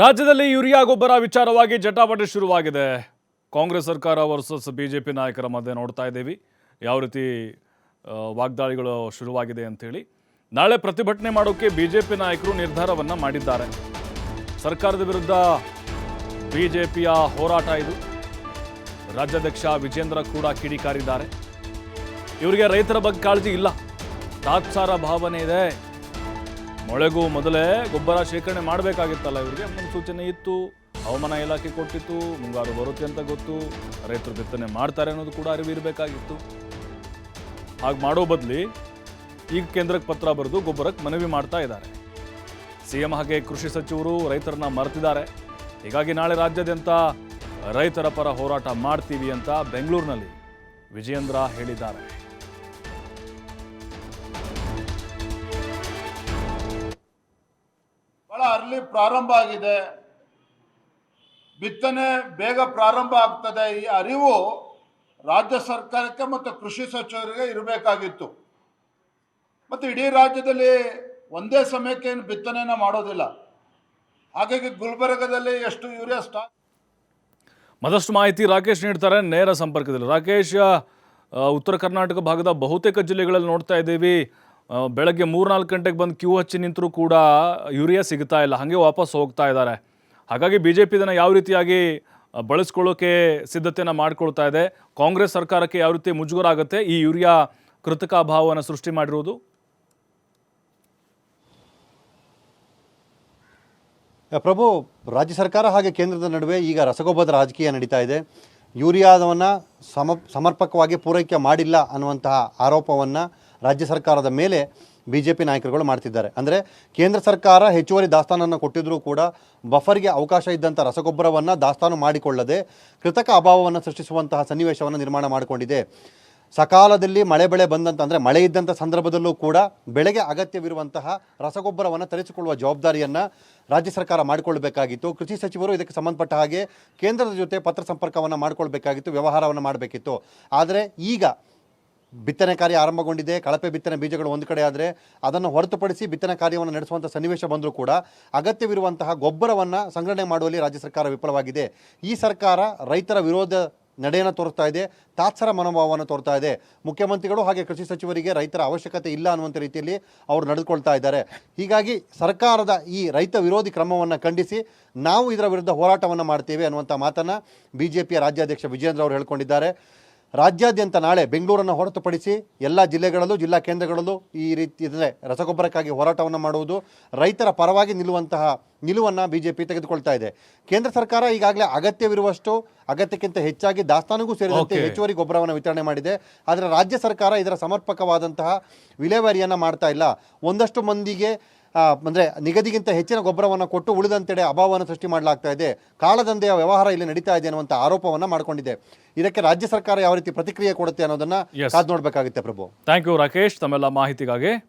ರಾಜ್ಯದಲ್ಲಿ ಯೂರಿಯಾ ಗೊಬ್ಬರ ವಿಚಾರವಾಗಿ ಜಟಾಪಟಿ ಶುರುವಾಗಿದೆ. ಕಾಂಗ್ರೆಸ್ ಸರ್ಕಾರ ವರ್ಸಸ್ ಬಿಜೆಪಿ ನಾಯಕರ ಮಧ್ಯೆ ನೋಡ್ತಾ ಇದ್ದೀವಿ. ಯಾವ ರೀತಿ ವಾಗ್ದಾಳಿಗಳು ಶುರುವಾಗಿದೆ ಅಂಥೇಳಿ ನಾಳೆ ಪ್ರತಿಭಟನೆ ಮಾಡೋಕೆ ಬಿಜೆಪಿ ನಾಯಕರು ನಿರ್ಧಾರವನ್ನು ಮಾಡಿದ್ದಾರೆ. ಸರ್ಕಾರದ ವಿರುದ್ಧ ಬಿಜೆಪಿಯ ಹೋರಾಟ ಇದು. ರಾಜ್ಯಾಧ್ಯಕ್ಷ ವಿಜೇಂದ್ರ ಕೂಡ ಕಿಡಿಕಾರಿದ್ದಾರೆ. ಇವರಿಗೆ ರೈತರ ಬಗ್ಗೆ ಕಾಳಜಿ ಇಲ್ಲ. ತಾತ್ಸಾರ ಭಾವನೆ ಇದೆ. ಮೊಳೆಗೂ ಮೊದಲೇ ಗೊಬ್ಬರ ಶೇಖರಣೆ ಮಾಡಬೇಕಾಗಿತ್ತಲ್ಲ ಇವರಿಗೆ? ಮುನ್ಸೂಚನೆ ಇತ್ತು. ಹವಾಮಾನ ಇಲಾಖೆ ಕೊಟ್ಟಿತ್ತು. ಮುಂಗಾರು ಬರುತ್ತೆ ಅಂತ ಗೊತ್ತು. ರೈತರು ಬಿತ್ತನೆ ಮಾಡ್ತಾರೆ ಅನ್ನೋದು ಕೂಡ ಅರಿವು ಇರಬೇಕಾಗಿತ್ತು. ಹಾಗೆ ಮಾಡೋ ಬದಲಿ ಈಗ ಕೇಂದ್ರಕ್ಕೆ ಪತ್ರ ಬರೆದು ಗೊಬ್ಬರಕ್ಕೆ ಮನವಿ ಮಾಡ್ತಾ ಇದ್ದಾರೆ. ಸಿಎಂ ಹಾಗೆ ಕೃಷಿ ಸಚಿವರು ರೈತರನ್ನ ಮರೆತಿದ್ದಾರೆ. ಹೀಗಾಗಿ ನಾಳೆ ರಾಜ್ಯಾದ್ಯಂತ ರೈತರ ಪರ ಹೋರಾಟ ಮಾಡ್ತೀವಿ ಅಂತ ಬೆಂಗಳೂರಿನಲ್ಲಿ ವಿಜಯೇಂದ್ರ ಹೇಳಿದ್ದಾರೆ. ಅರ್ಲಿ ಪ್ರಾರಂಭ ಆಗಿದೆ. ಬಿತ್ತನೆ ಬೇಗ ಪ್ರಾರಂಭ ಆಗ್ತದೆ. ಈ ಅರಿವು ರಾಜ್ಯ ಸರ್ಕಾರಕ್ಕೆ ಮತ್ತು ಕೃಷಿ ಸಚಿವರಿಗೆ ಇರಬೇಕಾಗಿತ್ತು. ಮತ್ತು ಇಡೀ ರಾಜ್ಯದಲ್ಲಿ ಒಂದೇ ಸಮಯಕ್ಕೆ ಏನು ಬಿತ್ತನೆನ ಮಾಡೋದಿಲ್ಲ. ಹಾಗಾಗಿ ಗುಲ್ಬರ್ಗದಲ್ಲಿ ಎಷ್ಟು ಯೂರಿಯಾ ಸ್ಟಾಕ್ ಮತ್ತಷ್ಟು ಮಾಹಿತಿ ರಾಕೇಶ್ ನೀಡ್ತಾರೆ ನೇರ ಸಂಪರ್ಕದಲ್ಲಿ. ರಾಕೇಶ್ ಉತ್ತರ ಕರ್ನಾಟಕ ಭಾಗದ ಬಹುತೇಕ ಜಿಲ್ಲೆಗಳಲ್ಲಿ ನೋಡ್ತಾ ಇದ್ದೀವಿ. ಬೆಳಗ್ಗೆ ಮೂರ್ನಾಲ್ಕು ಗಂಟೆಗೆ ಬಂದು ಕ್ಯೂ ಹಚ್ಚಿ ನಿಂತರೂ ಕೂಡ ಯೂರಿಯಾ ಸಿಗ್ತಾ ಇಲ್ಲ. ಹಾಗೆ ವಾಪಸ್ ಹೋಗ್ತಾ ಇದ್ದಾರೆ. ಹಾಗಾಗಿ ಬಿ ಜೆ ಪಿ ಇದನ್ನು ಯಾವ ರೀತಿಯಾಗಿ ಬಳಸ್ಕೊಳ್ಳೋಕೆ ಸಿದ್ಧತೆಯನ್ನು ಮಾಡ್ಕೊಳ್ತಾ ಇದೆ? ಕಾಂಗ್ರೆಸ್ ಸರ್ಕಾರಕ್ಕೆ ಯಾವ ರೀತಿ ಮುಜುಗರ ಆಗುತ್ತೆ ಈ ಯೂರಿಯಾ ಕೃತಕ ಅಭಾವವನ್ನು ಸೃಷ್ಟಿ ಮಾಡಿರೋದು ಪ್ರಭು, ರಾಜ್ಯ ಸರ್ಕಾರ ಹಾಗೆ ಕೇಂದ್ರದ ನಡುವೆ ಈಗ ರಸಗೊಬ್ಬರದ ರಾಜಕೀಯ ನಡೀತಾ ಇದೆ. ಯೂರಿಯಾದವನ್ನು ಸಮ ಸಮರ್ಪಕವಾಗಿ ಪೂರೈಕೆ ಮಾಡಿಲ್ಲ ಅನ್ನುವಂತಹ ಆರೋಪವನ್ನು ರಾಜ್ಯ ಸರ್ಕಾರದ ಮೇಲೆ ಬಿ ಜೆ ಪಿ ನಾಯಕರುಗಳು ಮಾಡ್ತಿದ್ದಾರೆ. ಅಂದರೆ ಕೇಂದ್ರ ಸರ್ಕಾರ ಹೆಚ್ಚುವರಿ ದಾಸ್ತಾನನ್ನು ಕೊಟ್ಟಿದ್ದರೂ ಕೂಡ ಬಫರ್ಗೆ ಅವಕಾಶ ಇದ್ದಂಥ ರಸಗೊಬ್ಬರವನ್ನು ದಾಸ್ತಾನು ಮಾಡಿಕೊಳ್ಳದೆ ಕೃತಕ ಅಭಾವವನ್ನು ಸೃಷ್ಟಿಸುವಂತಹ ಸನ್ನಿವೇಶವನ್ನು ನಿರ್ಮಾಣ ಮಾಡಿಕೊಂಡಿದೆ. ಸಕಾಲದಲ್ಲಿ ಮಳೆ ಬೆಳೆ ಬಂದಂಥ ಅಂದರೆ ಮಳೆ ಇದ್ದಂಥ ಸಂದರ್ಭದಲ್ಲೂ ಕೂಡ ಬೆಳೆಗೆ ಅಗತ್ಯವಿರುವಂತಹ ರಸಗೊಬ್ಬರವನ್ನು ತರಿಸಿಕೊಳ್ಳುವ ಜವಾಬ್ದಾರಿಯನ್ನು ರಾಜ್ಯ ಸರ್ಕಾರ ಮಾಡಿಕೊಳ್ಳಬೇಕಾಗಿತ್ತು ಕೃಷಿ ಸಚಿವರು ಇದಕ್ಕೆ ಸಂಬಂಧಪಟ್ಟ ಹಾಗೆ ಕೇಂದ್ರದ ಜೊತೆ ಪತ್ರ ಸಂಪರ್ಕವನ್ನು ಮಾಡಿಕೊಳ್ಬೇಕಾಗಿತ್ತು, ವ್ಯವಹಾರವನ್ನು ಮಾಡಬೇಕಿತ್ತು. ಆದರೆ ಈಗ ಬಿತ್ತನೆ ಕಾರ್ಯ ಆರಂಭಗೊಂಡಿದೆ. ಕಳಪೆ ಬಿತ್ತನೆ ಬೀಜಗಳು ಒಂದು ಕಡೆ ಆದರೆ ಅದನ್ನು ಹೊರತುಪಡಿಸಿ ಬಿತ್ತನೆ ಕಾರ್ಯವನ್ನು ನಡೆಸುವಂಥ ಸನ್ನಿವೇಶ ಬಂದರೂ ಕೂಡ ಅಗತ್ಯವಿರುವಂತಹ ಗೊಬ್ಬರವನ್ನು ಸಂಗ್ರಹಣೆ ಮಾಡುವಲ್ಲಿ ರಾಜ್ಯ ಸರ್ಕಾರ ವಿಫಲವಾಗಿದೆ. ಈ ಸರ್ಕಾರ ರೈತರ ವಿರೋಧ ನಡೆಯನ್ನು ತೋರ್ತಾ ಇದೆ, ತಾತ್ಸರ ಮನೋಭಾವವನ್ನು ತೋರ್ತಾ ಇದೆ. ಮುಖ್ಯಮಂತ್ರಿಗಳು ಹಾಗೆ ಕೃಷಿ ಸಚಿವರಿಗೆ ರೈತರ ಅವಶ್ಯಕತೆ ಇಲ್ಲ ಅನ್ನುವಂಥ ರೀತಿಯಲ್ಲಿ ಅವರು ನಡೆದುಕೊಳ್ತಾ ಇದ್ದಾರೆ. ಹೀಗಾಗಿ ಸರ್ಕಾರದ ಈ ರೈತ ವಿರೋಧಿ ಕ್ರಮವನ್ನು ಖಂಡಿಸಿ ನಾವು ಇದರ ವಿರುದ್ಧ ಹೋರಾಟವನ್ನು ಮಾಡ್ತೇವೆ ಅನ್ನುವಂಥ ಮಾತನ್ನು ಬಿ ಜೆ ಪಿಯ ರಾಜ್ಯಾಧ್ಯಕ್ಷ ವಿಜೇಂದ್ರ ಅವರು ಹೇಳ್ಕೊಂಡಿದ್ದಾರೆ. ರಾಜ್ಯಾದ್ಯಂತ ನಾಳೆ ಬೆಂಗಳೂರನ್ನು ಹೊರತುಪಡಿಸಿ ಎಲ್ಲ ಜಿಲ್ಲೆಗಳಲ್ಲೂ ಜಿಲ್ಲಾ ಕೇಂದ್ರಗಳಲ್ಲೂ ಈ ರೀತಿ ರಸಗೊಬ್ಬರಕ್ಕಾಗಿ ಹೋರಾಟವನ್ನು ಮಾಡುವುದು ರೈತರ ಪರವಾಗಿ ನಿಲ್ಲುವಂತಹ ನಿಲುವನ್ನು ಬಿ ಜೆ ಪಿ ತೆಗೆದುಕೊಳ್ತಾ ಇದೆ. ಕೇಂದ್ರ ಸರ್ಕಾರ ಈಗಾಗಲೇ ಅಗತ್ಯವಿರುವಷ್ಟು ಅಗತ್ಯಕ್ಕಿಂತ ಹೆಚ್ಚಾಗಿ ದಾಸ್ತಾನಿಗೂ ಸೇರಿದಂತೆ. ಹೆಚ್ಚುವರಿ ಗೊಬ್ಬರವನ್ನು ವಿತರಣೆ ಮಾಡಿದೆ. ಆದರೆ ರಾಜ್ಯ ಸರ್ಕಾರ ಇದರ ಸಮರ್ಪಕವಾದಂತಹ ವಿಲೇವಾರಿಯನ್ನು ಮಾಡ್ತಾ ಇಲ್ಲ. ಒಂದಷ್ಟು ಮಂದಿಗೆ ಅಂದ್ರೆ ನಿಗದಿಗಿಂತ ಹೆಚ್ಚಿನ ಗೊಬ್ಬರವನ್ನು ಕೊಟ್ಟು ಉಳಿದಂತೆಡೆ ಅಭಾವವನ್ನು ಸೃಷ್ಟಿ ಮಾಡಲಾಗ್ತಾ ಇದೆ. ಕಾಳದಂಧೆಯ ವ್ಯವಹಾರ ಇಲ್ಲಿ ನಡೀತಾ ಇದೆ ಅನ್ನುವಂಥ ಆರೋಪವನ್ನು ಮಾಡಿಕೊಂಡಿದೆ. ಇದಕ್ಕೆ ರಾಜ್ಯ ಸರ್ಕಾರ ಯಾವ ರೀತಿ ಪ್ರತಿಕ್ರಿಯೆ ಕೊಡುತ್ತೆ ಅನ್ನೋದನ್ನ. ಕಾದು ನೋಡಬೇಕಾಗುತ್ತೆ ಪ್ರಭು. ಥ್ಯಾಂಕ್ ಯು ರಾಕೇಶ್ ತಮ್ಮೆಲ್ಲ ಮಾಹಿತಿಗಾಗಿ.